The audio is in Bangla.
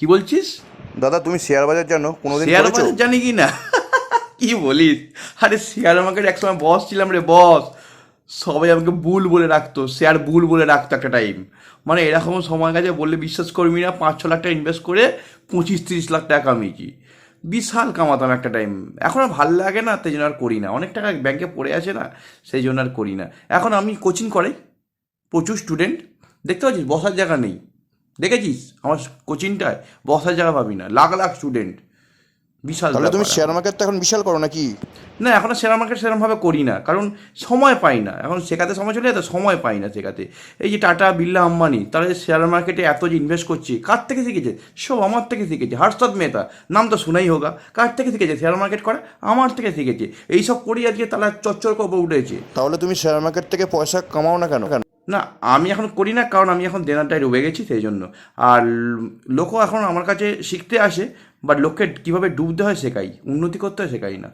কি বলছিস? দাদা তুমি শেয়ার বাজার জানো কোনোদিন শেয়ার বাজার জানি কি না? কি বলিস? আরে শেয়ার মার্কেট একসময় বস ছিলাম রে বস সবাই আমাকে বুল বলে রাখতো শেয়ার বুল বলে রাখতো একটা টাইম মানে এরকম সময় গেছে বললে বিশ্বাস করবি না পাঁচ ছ লাখ টাকা ইনভেস্ট করে পঁচিশ তিরিশ লাখ টাকা কামিয়েছি। বিশাল কামাতাম একটা টাইম এখন আর ভালো লাগে না তাই জন্য আর করি না। অনেক টাকা ব্যাংকে পড়ে আছে না সেই জন্য আর করি না। এখন আমি কোচিং করাই প্রচুর স্টুডেন্ট দেখতে পাচ্ছিস বসার জায়গা নেই। দেখেছিস? আমার কোচিংটায় বসার জায়গা পাবি না। লাখ লাখ স্টুডেন্ট বিশাল তাহলে তুমি শেয়ার মার্কেট তো এখন বিশাল করো নাকি? না এখন শেয়ার মার্কেট সেরকমভাবে করি না কারণ সময় পাই না। এখন শেখাতে সময় চলে যেত সময় পাই না শেখাতে। এই যে টাটা বিল্লা আম্বানি তারা যে শেয়ার মার্কেটে এত যে ইনভেস্ট করছে কার থেকে শিখেছে? সব আমার থেকে শিখেছে। হর্ষদ মেহতা নাম তো শোনাই হোগা কার থেকে শিখেছে শেয়ার মার্কেট করা? আমার থেকে শিখেছে। এইসব করেই আজকে তারা চচ্চর করে উঠেছে। তাহলে তুমি শেয়ার মার্কেট থেকে পয়সা কামাও না কেন কেন? না, আমি এখন করি না, কারণ আমি এখন দেনাটায় ডুবে গেছি, সেই জন্য। আর লোকও এখন আমার কাছে শিখতে আসে বাট লোককে কীভাবে ডুবতে হয়, শেখাই। উন্নতি করতে হয়, শেখাই না।